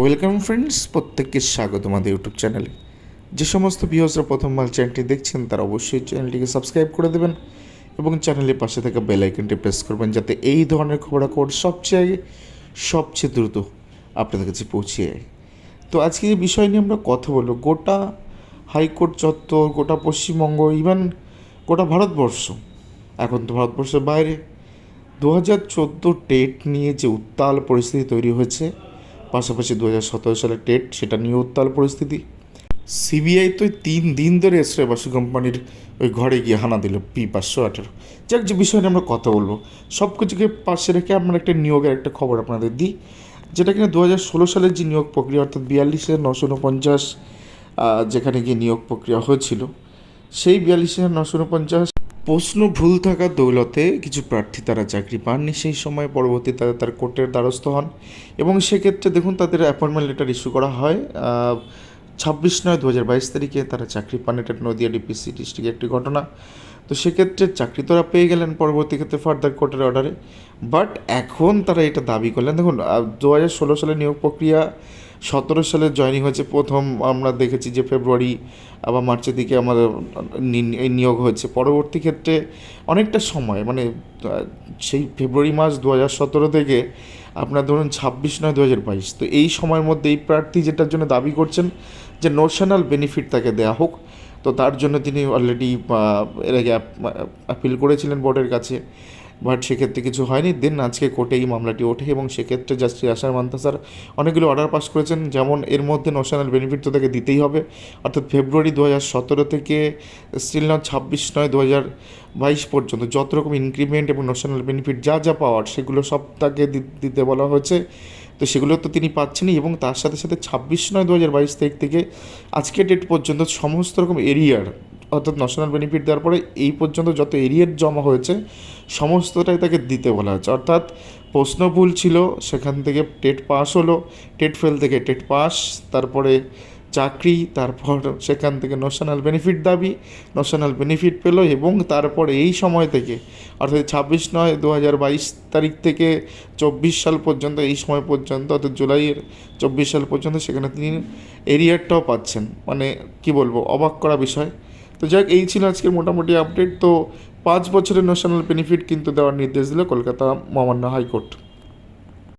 Welcome friends প্রত্যেককে স্বাগত আমাদের ইউটিউব চ্যানেলে যে সমস্ত ভিউসরা প্রথমবার চ্যানেলটি দেখছেন, তারা অবশ্যই চ্যানেলটিকে সাবস্ক্রাইব করে দেবেন এবং চ্যানেলের পাশে থাকা বেল আইকনটি প্রেস করবেন যাতে এই ধরনের খবরাখবর সবচেয়ে আগে, সবচেয়ে দ্রুত আপনাদের কাছে পৌঁছে যায়। তো আজকে এই বিষয় নিয়ে আমরা কথা বলব। গোটা হাইকোর্ট চত্বর, গোটা পশ্চিমবঙ্গ ইভেন গোটা ভারতবর্ষ, এখন তো ভারতবর্ষের বাইরে। দু হাজার চোদ্দ টেট নিয়ে যে উত্তাল পরিস্থিতি তৈরি হয়েছে পাশাপাশি দু সালের টেট সেটা নিয়ে উত্তাল পরিস্থিতি। সিবিআই তো তিন দিন ধরে এসরে বাসু কোম্পানির ওই ঘরে গিয়ে হানা দিল পি পাঁচশো আঠেরো। যাক, যে বিষয় নিয়ে আমরা কথা বলব সব কিছুকে পাশে রেখে আমরা একটা নিয়োগের একটা খবর আপনাদের দিই, যেটা কিনা দু হাজার ষোলো সালের যে নিয়োগ প্রক্রিয়া, অর্থাৎ বিয়াল্লিশ হাজার নশো উনপঞ্চাশ যেখানে গিয়ে নিয়োগ প্রক্রিয়া হয়েছিল, সেই বিয়াল্লিশ হাজার নশো উনপঞ্চাশ প্রশ্ন ভুল থাকার দৌলতে কিছু প্রার্থী তারা চাকরি পাননি। সেই সময় পরবর্তী তারা তার কোর্টের দ্বারস্থ হন এবং সেক্ষেত্রে দেখুন তাদের অ্যাপয়েন্টমেন্ট লেটার ইস্যু করা হয় ছাব্বিশ নয় দু হাজার বাইশ তারিখে তারা চাকরি পান। এটা নদিয়া ডিপিসি ডিস্ট্রিক্টের একটি ঘটনা। তো সেক্ষেত্রে চাকরি তোরা পেয়ে গেলেন পরবর্তী ক্ষেত্রে ফার্দার কোর্টের অর্ডারে বাট এখন তারা এটা দাবি করলেন। দেখুন দু হাজার ষোলো সালে নিয়োগ প্রক্রিয়া, সতেরো সালে জয়েনিং হয়েছে প্রথম, আমরা দেখেছি যে ফেব্রুয়ারি আবার মার্চের দিকে আমাদের নিয়োগ হয়েছে। পরবর্তী ক্ষেত্রে অনেকটা সময় মানে সেই ফেব্রুয়ারি মাস দু হাজার সতেরো থেকে আপনার ধরুন ছাব্বিশ নয় দু হাজার বাইশ। তো এই সময়ের মধ্যে এই প্রার্থী যেটার জন্য দাবি করছেন যে নোশনাল বেনিফিট তাকে দেওয়া হোক। তো তার জন্য তিনি অলরেডি এর আগে অ্যাপিল করেছিলেন বোর্ডের কাছে বাট সেক্ষেত্রে কিছু হয়নি। দেন আজকে কোর্টে এই মামলাটি ওঠে এবং সেক্ষেত্রে জাস্টিস আশার মান্তা স্যার অনেকগুলো অর্ডার পাস করেছেন, যেমন এর মধ্যে ন্যাশনাল বেনিফিট তো তাকে দিতেই হবে। অর্থাৎ ফেব্রুয়ারি দু হাজার সতেরো থেকে স্টিল নয় ছাব্বিশ নয় দু হাজার বাইশ পর্যন্ত যত রকম ইনক্রিমেন্ট এবং ন্যাশনাল বেনিফিট যা যা পাওয়ার, সেগুলো সব তাকে দিতে বলা হয়েছে। তো সেগুলো তো তিনি পাচ্ছেনই এবং তার সাথে সাথে ছাব্বিশ নয় দু হাজার বাইশ তারিখ থেকে আজকের ডেট পর্যন্ত সমস্ত রকম এরিয়ার অর্থাৎ ন্যাশনাল বেনিফিট দেওয়ার পরে এই পর্যন্ত যত এরিয়ার জমা হয়েছে, সমস্তটাই তাকে দিতে বলা হয়েছে। অর্থাৎ প্রশ্ন ভুল ছিল, সেখান থেকে টেট পাস হলো, টেট ফেল থেকে টেট পাস তারপরে চাকরি, তারপর সেখান থেকে ন্যাশনাল বেনিফিট দাবি ন্যাশনাল বেনিফিট পেল এবং তারপর এই সময় থেকে, অর্থাৎ ছাব্বিশ নয় দু হাজার বাইশ তারিখ থেকে চব্বিশ সাল পর্যন্ত, এই সময় পর্যন্ত, অর্থাৎ জুলাইয়ের চব্বিশ সাল পর্যন্ত সেখানে তিনি এরিয়ারটাও পাচ্ছেন। মানে কি বলব, অবাক করা বিষয়। তো যাক, এই ছিল আজকের মোটামুটি আপডেট তো পাঁচ বছরের ন্যাশনাল বেনিফিট কিন্তু দেওয়ার নির্দেশ দিল কলকাতা মহামান্য হাইকোর্ট।